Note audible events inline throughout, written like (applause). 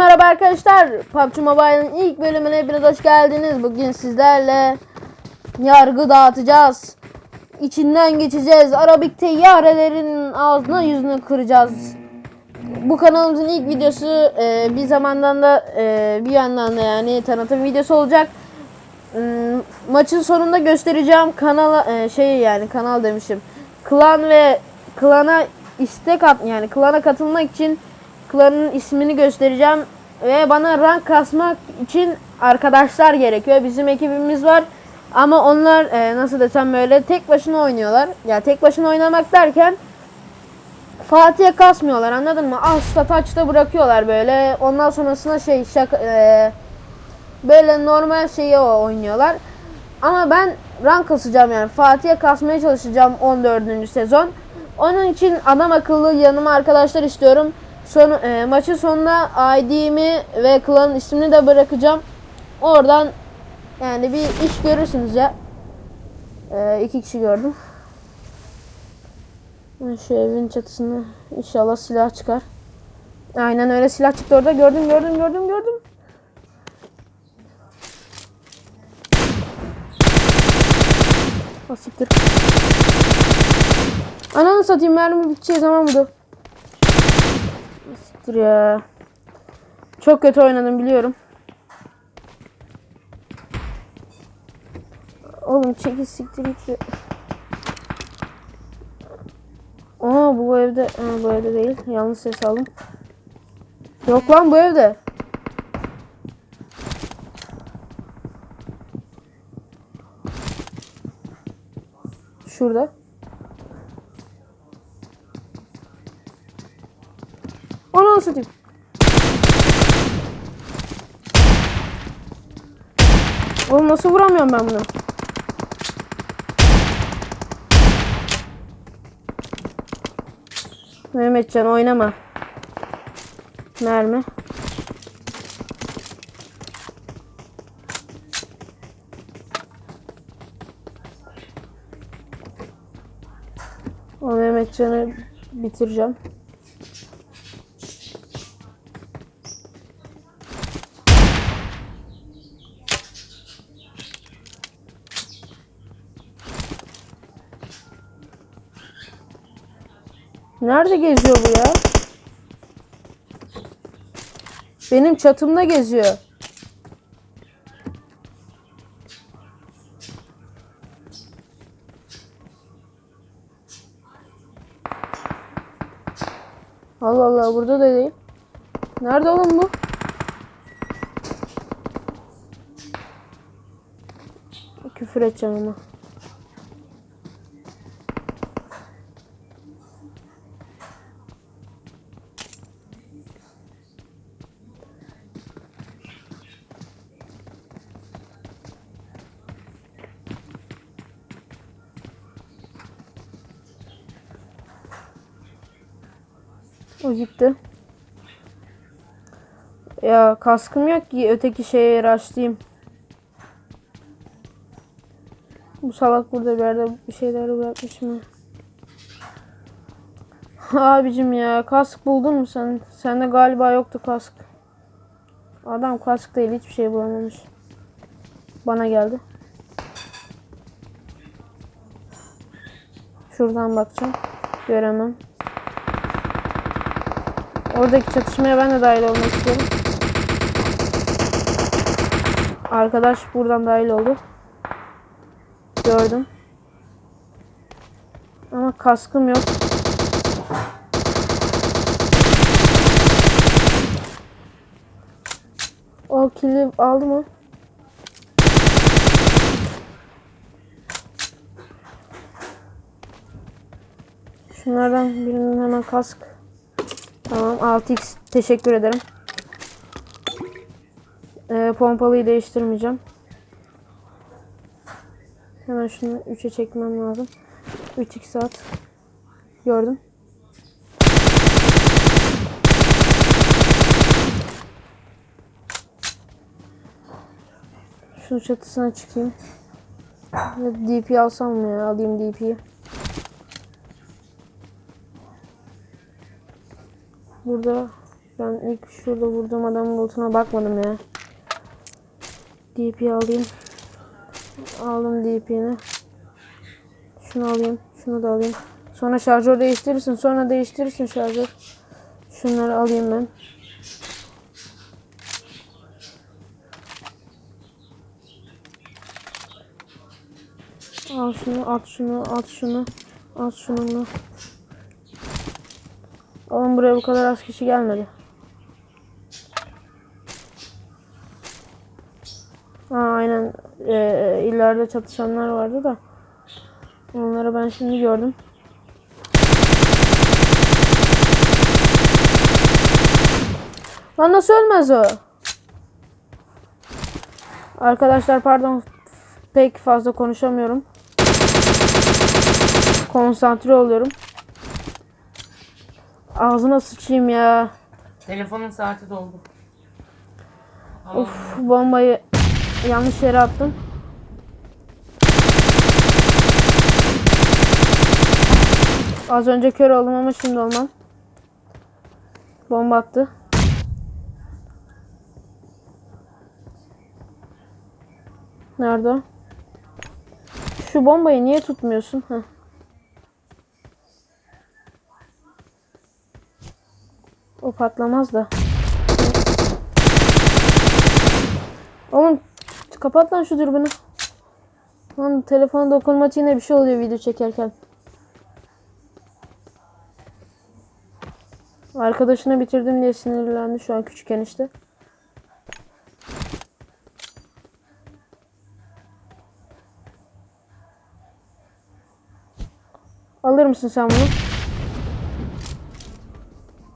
merhaba arkadaşlar. PUBG Mobile'ın ilk bölümüne hepiniz hoş geldiniz. Bugün sizlerle yargı dağıtacağız. İçinden geçeceğiz. Arabik teyyarelerin ağzına yüzünü kıracağız. Bu kanalımızın ilk videosu e, bir zamandan da e, bir yandan da yani tanıtım videosu olacak. Hmm, maçın sonunda göstereceğim kanala e, şey yani kanal demişim. Klan ve klana istek at yani klana katılmak için klanın ismini göstereceğim ve bana rank kasmak için arkadaşlar gerekiyor. Bizim ekibimiz var ama onlar e, nasıl desem böyle tek başına oynuyorlar. Ya tek başına oynamak derken Fatih'e kasmıyorlar anladın mı? Asla taçta bırakıyorlar böyle. Ondan sonrasında şey şaka e, böyle normal şeyi oynuyorlar. Ama ben rank kasacağım yani. Fatih'e kasmaya çalışacağım 14. sezon. Onun için adam akıllı yanıma arkadaşlar istiyorum. Son, e, maçın sonunda ID'mi ve klanın ismini de bırakacağım. Oradan yani bir iş görürsünüz ya. E, iki kişi gördüm. Şu evin çatısında inşallah silah çıkar. Aynen öyle silah çıktı orada. Gördüm gördüm gördüm gördüm. Asiktir. Ananı satayım mermi biteceği zaman budu. Siktir ya. Çok kötü oynadım biliyorum. Oğlum çekil siktir git. Aa bu evde, Aa, bu evde değil. Yanlış ses aldım. Yok lan bu evde. Şurada. Nasıl satayım? Oğlum nasıl vuramıyorum ben bunu? Mehmetcan oynama. Mermi. O Mehmetcan'ı bitireceğim. Nerede geziyor bu ya? Benim çatımda geziyor. Allah Allah burada da değil. Nerede oğlum bu? Küfür edeceğim ama. Ya kaskım yok ki öteki şeye raşlayayım. Bu salak burada bir yerde bir şeyler bırakmış mı? (laughs) Abicim ya kask buldun mu sen? Sende galiba yoktu kask. Adam kask değil hiçbir şey bulamamış. Bana geldi. Şuradan bakacağım. Göremem. Oradaki çatışmaya ben de dahil olmak istiyorum. Arkadaş buradan dahil oldu. Gördüm. Ama kaskım yok. O kili aldı mı? Şunlardan birinin hemen kask Tamam 6x teşekkür ederim. Ee, pompalıyı değiştirmeyeceğim. Hemen şunu 3'e çekmem lazım. 3x saat. Gördüm. Şunun çatısına çıkayım. DP alsam mı ya? Alayım DP'yi. Burada Ben ilk şurada vurduğum adamın lootuna bakmadım ya. DP alayım. Aldım DP'ni. Şunu alayım. Şunu da alayım. Sonra şarjör değiştirirsin. Sonra değiştirirsin şarjör. Şunları alayım ben. Al şunu, at şunu, at şunu, at şunu. Oğlum buraya bu kadar az kişi gelmedi. Aa, aynen. Ee, ileride çatışanlar vardı da. Onları ben şimdi gördüm. Lan nasıl ölmez o? Arkadaşlar pardon pek fazla konuşamıyorum. Konsantre oluyorum. Ağzına sıçayım ya. Telefonun saati doldu. Of bombayı yanlış yere attım. Az önce kör oldum ama şimdi olmam. Bomba attı. Nerede? o? Şu bombayı niye tutmuyorsun? Heh. O patlamaz da. Oğlum kapat lan şu dürbünü. Lan telefona dokunmatiğine bir şey oluyor video çekerken. Arkadaşına bitirdim diye sinirlendi şu an küçük enişte. Alır mısın sen bunu?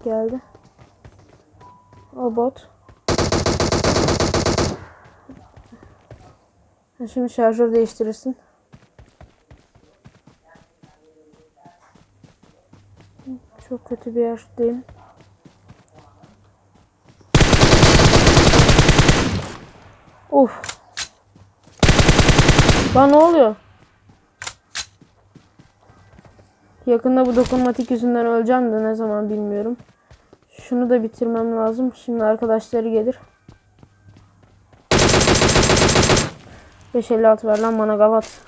Geldi. O bot. Şimdi şarjör değiştirirsin. Çok kötü bir yerdeyim. Uf. Lan ne oluyor? Yakında bu dokunmatik yüzünden öleceğim de ne zaman bilmiyorum. Şunu da bitirmem lazım. Şimdi arkadaşları gelir. 556 ver lan bana gavat.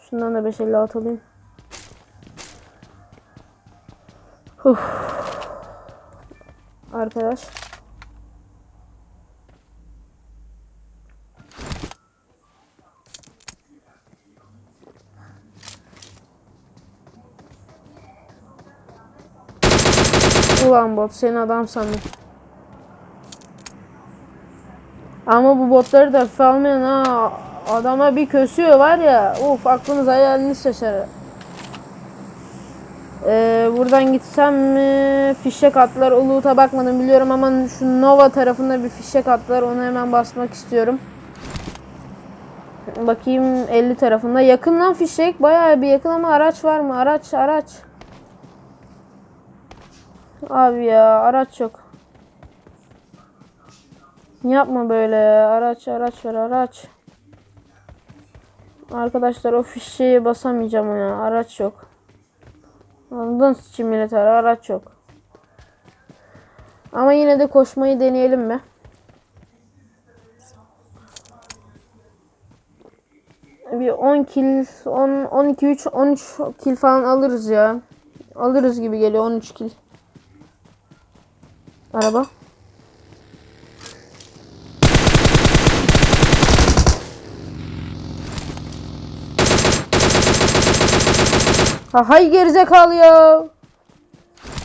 Şundan da 556 alayım. Huh. Arkadaş. Ulan bot seni adam sandım. Ama bu botları da hafife almayan ha adama bir kösüyor var ya uf aklınız hayaliniz şaşar. Ee, buradan gitsem mi fişek atlar Ulut'a bakmadım biliyorum ama şu Nova tarafında bir fişek atlar onu hemen basmak istiyorum. Bakayım 50 tarafında yakın lan fişek bayağı bir yakın ama araç var mı araç araç. Abi ya araç yok. Yapma böyle ya. Araç araç ver araç. Arkadaşlar o fişeği basamayacağım ya. Araç yok. Ondan için militer araç yok. Ama yine de koşmayı deneyelim mi? Bir 10 kill, 10, 12, 3, 13 kill falan alırız ya. Alırız gibi geliyor 13 kill. Araba. Ha hay gerizekalı ya.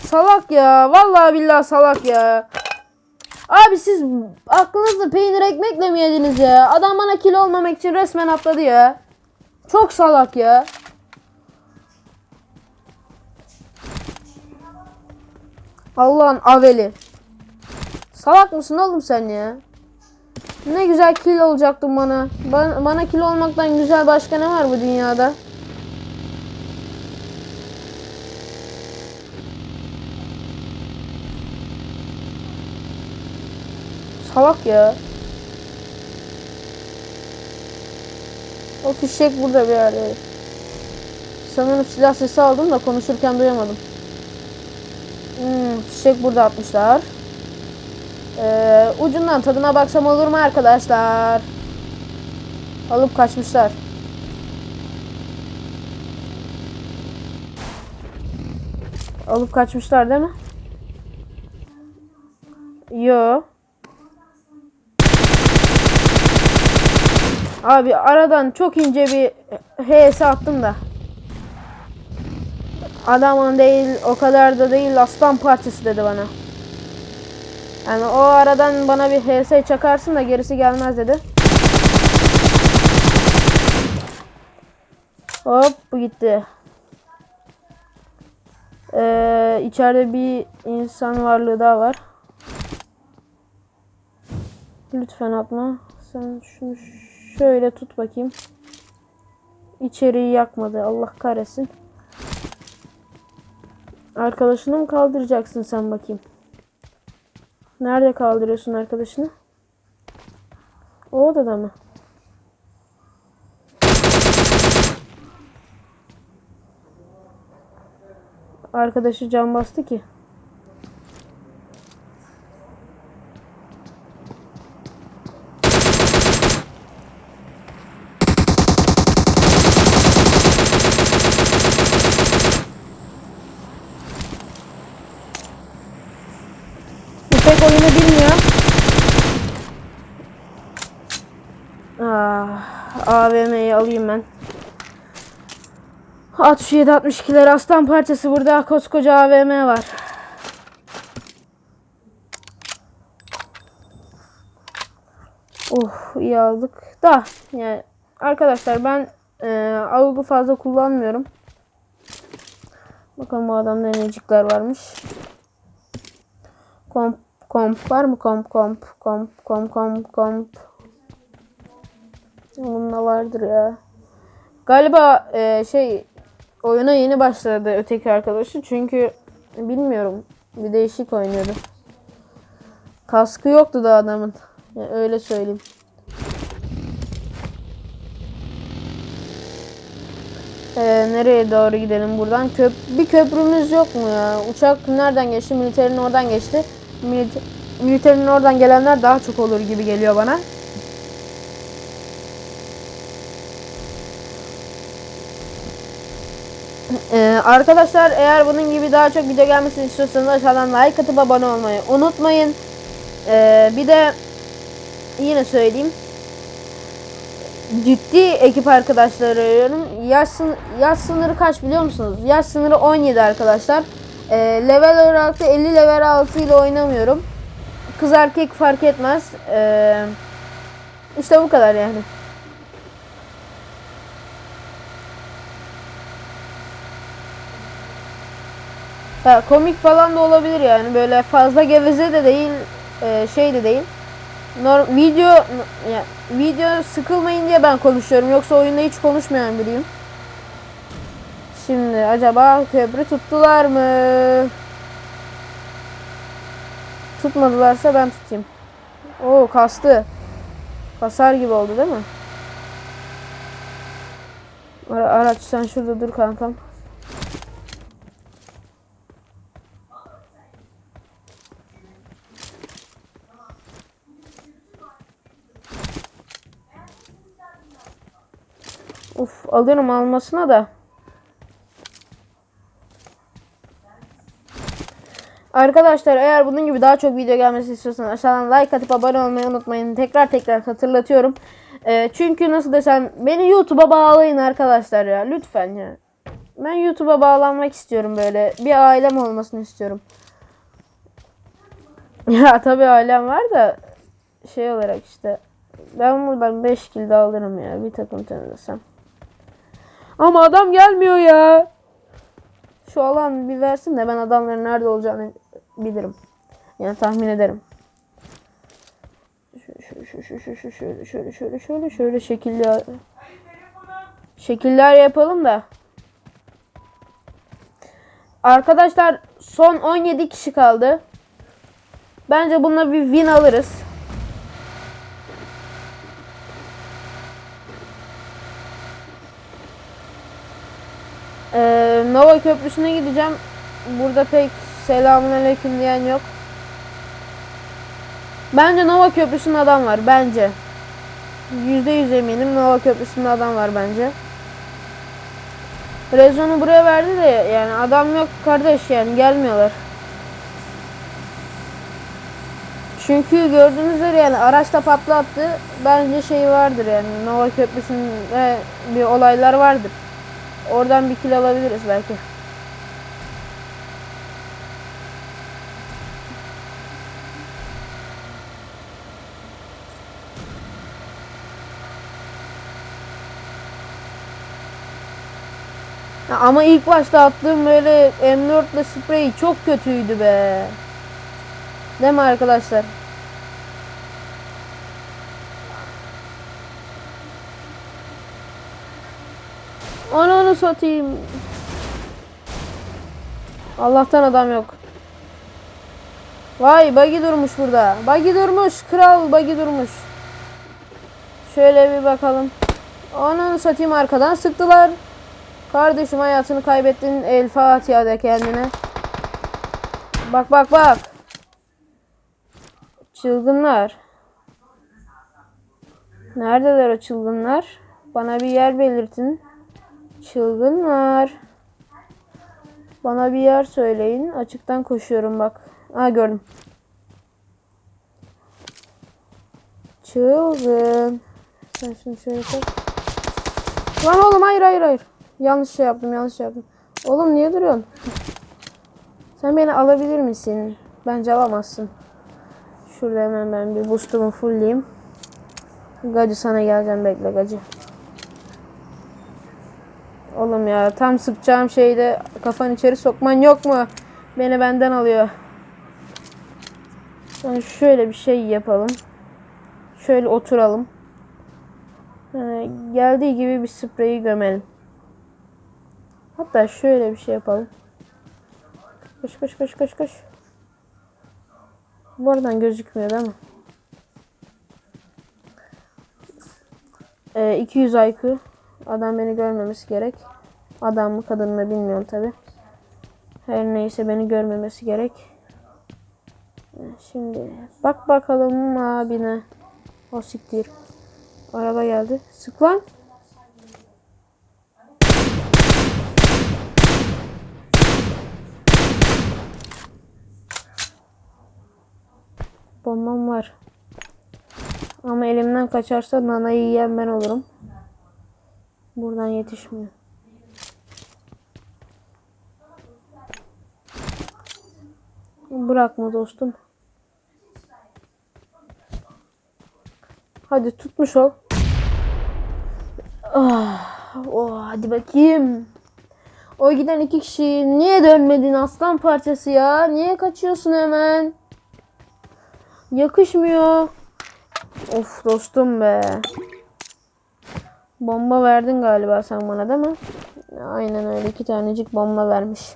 Salak ya. Vallahi billahi salak ya. Abi siz aklınızda peynir ekmekle mi yediniz ya? Adam bana kilo olmamak için resmen atladı ya. Çok salak ya. Allah'ın aveli. Salak mısın oğlum sen ya? Ne güzel kil olacaktın bana. Bana, bana kil olmaktan güzel başka ne var bu dünyada? Salak ya. O fişek burada bir yerde. Sanırım silah sesi aldım da konuşurken duyamadım. Hmm, fişek burada atmışlar. Ee, ucundan tadına baksam olur mu arkadaşlar? Alıp kaçmışlar. Alıp kaçmışlar değil mi? Yo. Abi aradan çok ince bir HS attım da. Adamın değil o kadar da değil aslan parçası dedi bana. Yani o aradan bana bir HS çakarsın da gerisi gelmez dedi. Hop bu gitti. Ee, içeride bir insan varlığı daha var. Lütfen atma. Sen şunu şöyle tut bakayım. İçeriği yakmadı. Allah kahretsin. Arkadaşını mı kaldıracaksın sen bakayım? Nerede kaldırıyorsun arkadaşını? O odada mı? Arkadaşı can bastı ki. Bu pek oyunu bilmiyor. Ah, AVM'yi alayım ben. At şu 762'ler aslan parçası burada koskoca AVM var. Oh iyi aldık. Da yani arkadaşlar ben e, avgu fazla kullanmıyorum. Bakalım bu adamda necikler varmış. Komp komp var mı komp komp komp komp komp komp. Bunda vardır ya. Galiba e, şey oyuna yeni başladı öteki arkadaşı çünkü bilmiyorum bir değişik oynuyordu. Kaskı yoktu da adamın. Yani öyle söyleyeyim. Ee, nereye doğru gidelim buradan? Köp bir köprümüz yok mu ya? Uçak nereden geçti? Militerin oradan geçti. Milite militerin oradan gelenler daha çok olur gibi geliyor bana. Ee, arkadaşlar eğer bunun gibi daha çok video gelmesini istiyorsanız aşağıdan like atıp abone olmayı unutmayın. Ee, bir de yine söyleyeyim. Ciddi ekip arkadaşları arıyorum. Yaş, sın- yaş sınırı kaç biliyor musunuz? Yaş sınırı 17 arkadaşlar. Ee, level olarak da 50 level 6 ile oynamıyorum. Kız erkek fark etmez. Ee, işte bu kadar yani. Ya komik falan da olabilir yani böyle fazla geveze de değil e, şey de değil. Norm, video ya, video sıkılmayın diye ben konuşuyorum yoksa oyunda hiç konuşmayan biriyim. Şimdi acaba köprü tuttular mı? Tutmadılarsa ben tutayım. Oo kastı. Kasar gibi oldu değil mi? Ara- Araç sen şurada dur kankam. Uf alırım almasına da. Arkadaşlar eğer bunun gibi daha çok video gelmesi istiyorsanız aşağıdan like atıp abone olmayı unutmayın. Tekrar tekrar hatırlatıyorum. Ee, çünkü nasıl desem beni YouTube'a bağlayın arkadaşlar ya lütfen ya. Ben YouTube'a bağlanmak istiyorum böyle. Bir ailem olmasını istiyorum. (laughs) Ya tabii ailem var da şey olarak işte ben buradan 5 kill alırım ya bir takım temizlesem. Ama adam gelmiyor ya. Şu alan bir versin de ben adamların nerede olacağını bilirim. Yani tahmin ederim. Şöyle şöyle şöyle şöyle şöyle şöyle şöyle şöyle şekiller şekiller yapalım da. Arkadaşlar son 17 kişi kaldı. Bence bununla bir win alırız. Nova Köprüsü'ne gideceğim. Burada pek Selamünaleyküm diyen yok. Bence Nova Köprüsü'nde adam var. Bence. Yüzde yüz eminim Nova Köprüsü'nde adam var bence. Rezon'u buraya verdi de yani adam yok kardeş yani gelmiyorlar. Çünkü gördüğünüz üzere yani araçta patlattı. Bence şey vardır yani Nova Köprüsü'nde bir olaylar vardır. Oradan bir kill alabiliriz belki. Ama ilk başta attığım böyle M4 ile sprey çok kötüydü be. Değil mi arkadaşlar? Onu onu satayım. Allah'tan adam yok. Vay buggy durmuş burada. Buggy durmuş. Kral buggy durmuş. Şöyle bir bakalım. Onu satayım arkadan sıktılar. Kardeşim hayatını kaybettin. El Fatiha de kendine. Bak bak bak. Çılgınlar. Neredeler o çılgınlar? Bana bir yer belirtin. Çılgınlar. Bana bir yer söyleyin. Açıktan koşuyorum bak. Ha gördüm. Çılgın. Sen şunu şöyle tak. Lan oğlum hayır hayır hayır. Yanlış şey yaptım yanlış şey yaptım. Oğlum niye duruyorsun? Sen beni alabilir misin? Bence alamazsın. Şurada hemen ben bir boost'umu fullleyeyim. Gacı sana geleceğim bekle gacı. Oğlum ya tam sıkacağım şeyde kafan içeri sokman yok mu? Beni benden alıyor. Yani şöyle bir şey yapalım. Şöyle oturalım. Yani geldiği gibi bir spreyi gömelim. Hatta şöyle bir şey yapalım. Koş koş koş koş koş. Buradan gözükmüyor değil mi? Ee, 200 IQ. Adam beni görmemesi gerek. Adam mı kadın mı bilmiyorum tabi. Her neyse beni görmemesi gerek. Şimdi bak bakalım abine. O siktir. Araba geldi. Sık lan. Bombam var. Ama elimden kaçarsa nanayı yiyen ben olurum. Buradan yetişmiyor. Bırakma dostum. Hadi tutmuş ol. Ah, oh, hadi bakayım. O giden iki kişi niye dönmedin aslan parçası ya? Niye kaçıyorsun hemen? Yakışmıyor. Of dostum be. Bomba verdin galiba sen bana değil mi? Aynen öyle iki tanecik bomba vermiş.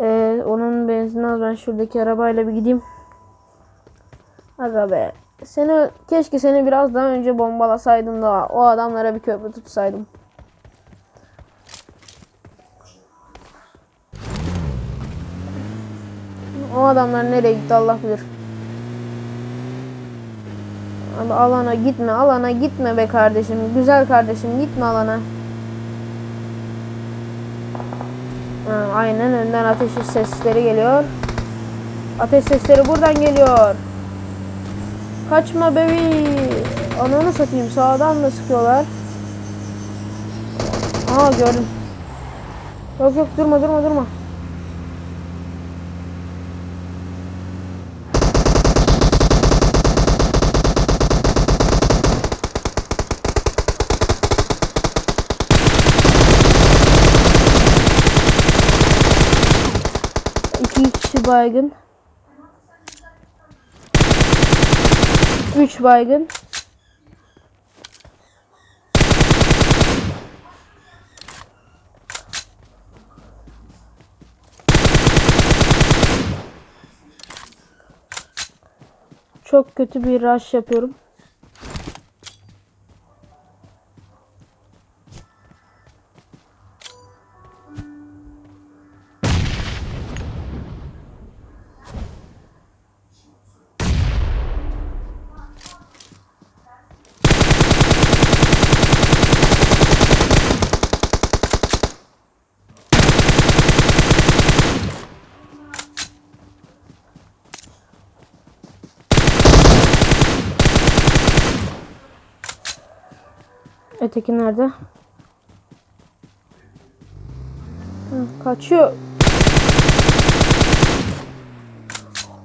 Ee, onun benzini az ben şuradaki arabayla bir gideyim. Aga be. Seni keşke seni biraz daha önce bombalasaydım da o adamlara bir köprü tutsaydım. O adamlar nereye gitti Allah bilir. Alana gitme, alana gitme be kardeşim. Güzel kardeşim gitme alana. Aynen önden ateş sesleri geliyor. Ateş sesleri buradan geliyor. Kaçma bebi. Ananı satayım sağdan da sıkıyorlar. Aa gördüm. Yok yok durma durma durma. İki kişi baygın. Üç baygın. Çok kötü bir rush yapıyorum. Öteki nerede? Hı, kaçıyor.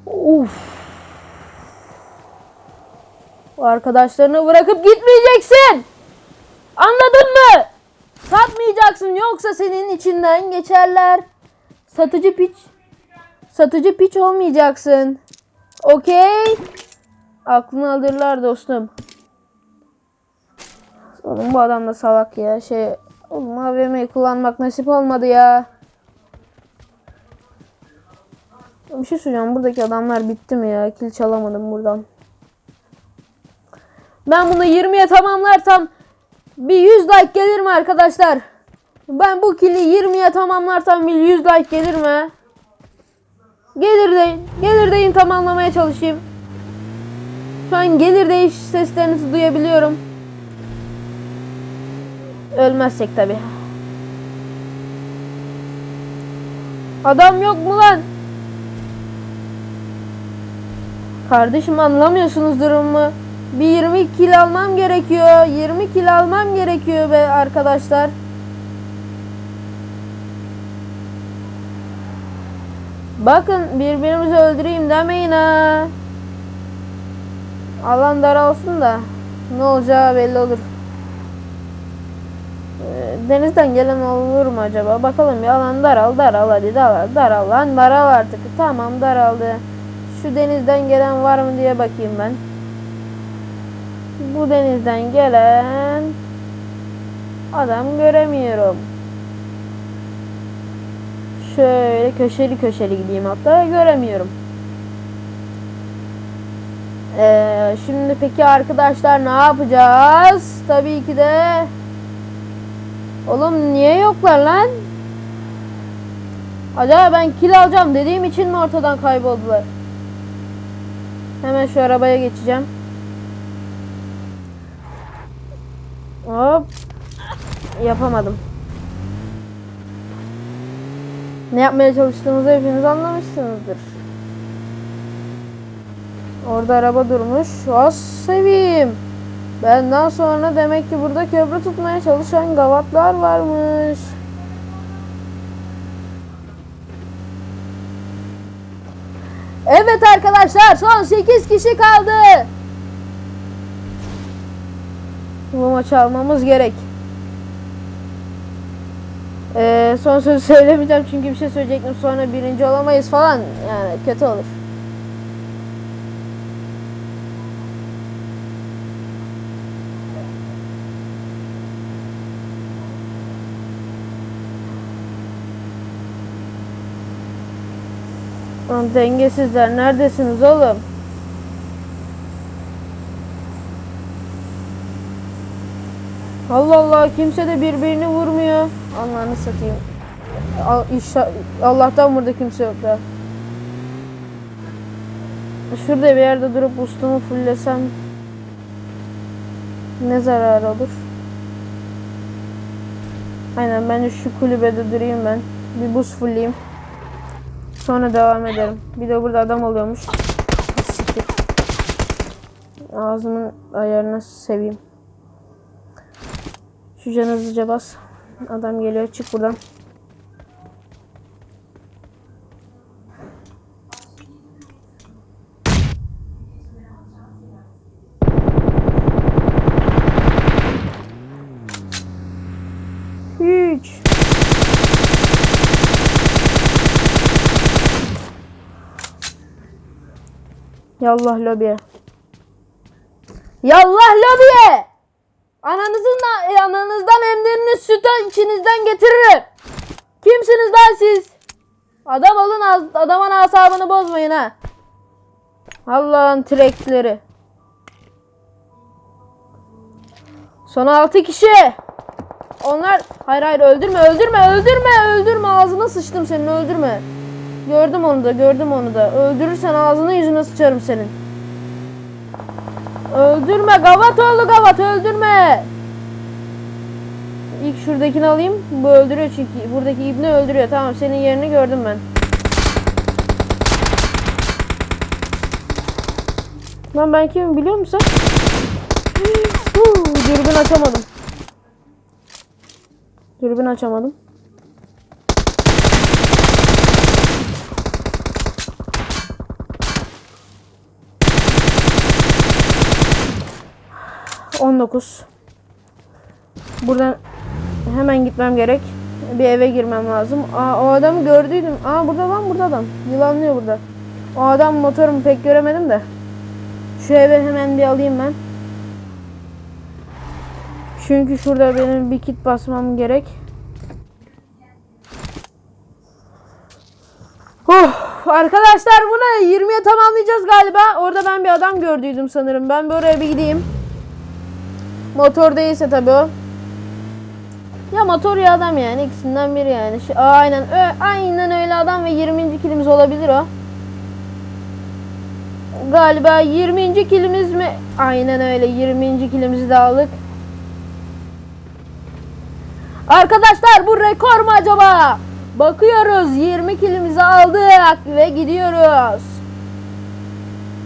Uf. Arkadaşlarını bırakıp gitmeyeceksin. Anladın mı? Satmayacaksın yoksa senin içinden geçerler. Satıcı piç. Satıcı piç olmayacaksın. Okey. Aklını alırlar dostum. Oğlum bu adam da salak ya. Şey, oğlum AVM'yi kullanmak nasip olmadı ya. Bir şey söyleyeceğim. Buradaki adamlar bitti mi ya? Kil çalamadım buradan. Ben bunu 20'ye tamamlarsam bir 100 like gelir mi arkadaşlar? Ben bu kili 20'ye tamamlarsam bir 100 like gelir mi? Gelir deyin. Gelir deyin tamamlamaya çalışayım. Şu an gelir deyiş seslerinizi duyabiliyorum. Ölmezsek tabi. Adam yok mu lan? Kardeşim anlamıyorsunuz durumu. Bir 20 kil almam gerekiyor. 20 kil almam gerekiyor be arkadaşlar. Bakın birbirimizi öldüreyim demeyin ha. Alan daralsın da ne olacağı belli olur. Ee, Denizden gelen olur mu acaba? Bakalım bir alan daral daral hadi daral daral lan daral artık. Tamam daraldı. Şu denizden gelen var mı diye bakayım ben. Bu denizden gelen adam göremiyorum. Şöyle köşeli köşeli gideyim hatta göremiyorum. Ee, şimdi peki arkadaşlar ne yapacağız? Tabii ki de Oğlum niye yoklar lan? Acaba ben kill alacağım dediğim için mi ortadan kayboldular? Hemen şu arabaya geçeceğim. Hop. Yapamadım. Ne yapmaya çalıştığımızı hepiniz anlamışsınızdır. Orada araba durmuş. Az seveyim. Benden sonra demek ki burada köprü tutmaya çalışan gavatlar varmış. Evet arkadaşlar son 8 kişi kaldı. Bu maçı almamız gerek. Ee, son sözü (laughs) söylemeyeceğim çünkü bir şey söyleyecektim sonra birinci olamayız falan yani kötü olur. Lan dengesizler neredesiniz oğlum? Allah Allah kimse de birbirini vurmuyor. Allah'ını satayım. Al, Allah'tan burada kimse yok da. Şurada bir yerde durup ustumu fullesem ne zarar olur? Aynen ben de şu kulübede durayım ben. Bir buz fullleyeyim. Sonra devam ederim. Bir de burada adam oluyormuş. Siktir. Ağzımın ayarını seveyim. Şu canı hızlıca bas. Adam geliyor. Çık buradan. Yallah lobiye. Yallah lobiye. Ananızın e, ananızdan emdiğiniz sütü içinizden getiririm. Kimsiniz lan siz? Adam olun adamın asabını bozmayın ha. Allah'ın trekleri. Son 6 kişi. Onlar hayır hayır öldürme öldürme öldürme öldürme ağzına sıçtım senin öldürme. Gördüm onu da gördüm onu da. Öldürürsen ağzına yüzüne sıçarım senin. Öldürme gavat oğlu gavat öldürme. İlk şuradakini alayım. Bu öldürüyor çünkü. Buradaki ibni öldürüyor. Tamam senin yerini gördüm ben. Lan ben kimim biliyor musun? Dürbün açamadım. Dürbün açamadım. On dokuz. Buradan hemen gitmem gerek. Bir eve girmem lazım. Aa, o adamı gördüydüm. Aa burada lan burada adam. Yılanlıyor burada. O adam motorumu pek göremedim de. Şu eve hemen bir alayım ben. Çünkü şurada benim bir kit basmam gerek. Oh, arkadaşlar bunu 20'ye tamamlayacağız galiba. Orada ben bir adam gördüydüm sanırım. Ben oraya bir gideyim. Motor değilse tabii o. Ya motor ya adam yani ikisinden biri yani. Şu, aynen ö, aynen öyle adam ve 20. kilimiz olabilir o. Galiba 20. kilimiz mi? Aynen öyle 20. kilimizi de aldık. Arkadaşlar bu rekor mu acaba? Bakıyoruz 20 kilimizi aldık ve gidiyoruz.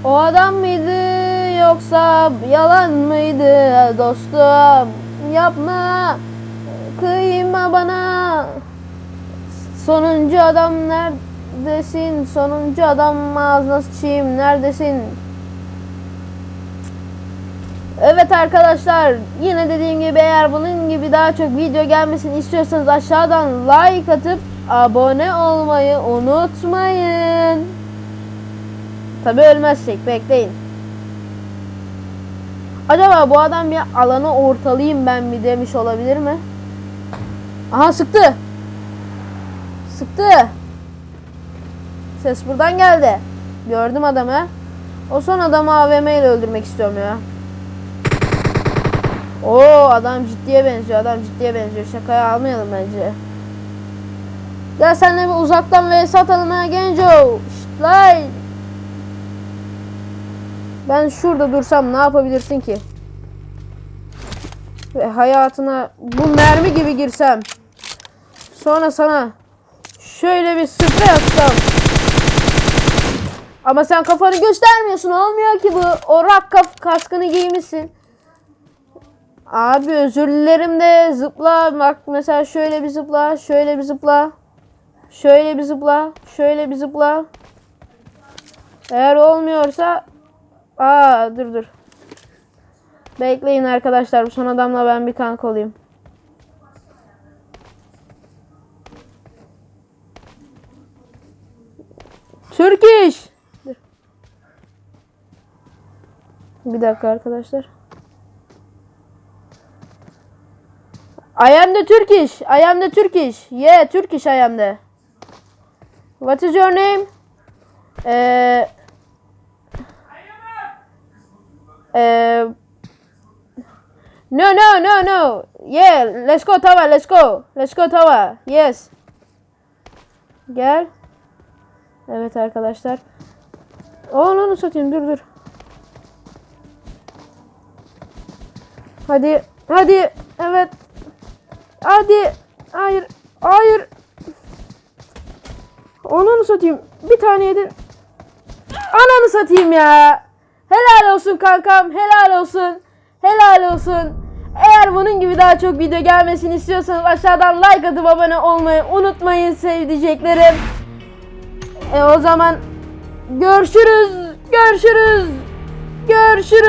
O adam mıydı yoksa yalan mıydı dostum? Yapma. Kıyma bana. Sonuncu adam neredesin? Sonuncu adam ağzına sıçayım. Neredesin? Evet arkadaşlar yine dediğim gibi eğer bunun gibi daha çok video gelmesini istiyorsanız aşağıdan like atıp abone olmayı unutmayın. Tabi ölmezsek bekleyin. Acaba bu adam bir alanı ortalayayım ben mi demiş olabilir mi? Aha sıktı. Sıktı. Ses buradan geldi. Gördüm adamı. O son adamı AVM ile öldürmek istiyorum ya. Oo adam ciddiye benziyor. Adam ciddiye benziyor. Şakaya almayalım bence. Gel senle bir uzaktan vs atalım ha Genco. Şşt lan. Ben şurada dursam ne yapabilirsin ki? Ve hayatına bu mermi gibi girsem. Sonra sana şöyle bir sprey atsam. Ama sen kafanı göstermiyorsun. Olmuyor ki bu. O rak kaskını giymişsin. Abi özür dilerim de zıpla. Bak mesela şöyle bir zıpla. Şöyle bir zıpla. Şöyle bir zıpla. Şöyle bir zıpla. Eğer olmuyorsa Aa dur dur. Bekleyin arkadaşlar. Son adamla ben bir kanka olayım. Türk iş. Dur. Bir dakika arkadaşlar. I am the Turkish. I am the Turkish. Yeah, Turkish I am the. What is your name? Eee No, no, no, no. Yeah, let's go Tava, let's go. Let's go Tava. Yes. Gel. Evet arkadaşlar. Onu satayım dur dur. Hadi, hadi. Evet. Hadi. Hayır. Hayır. Onu satayım. Bir tane yedin. Ananı satayım ya. Helal olsun kankam. Helal olsun. Helal olsun. Eğer bunun gibi daha çok video gelmesini istiyorsanız aşağıdan like atıp abone olmayı unutmayın sevdiceklerim. E o zaman görüşürüz. Görüşürüz. Görüşürüz.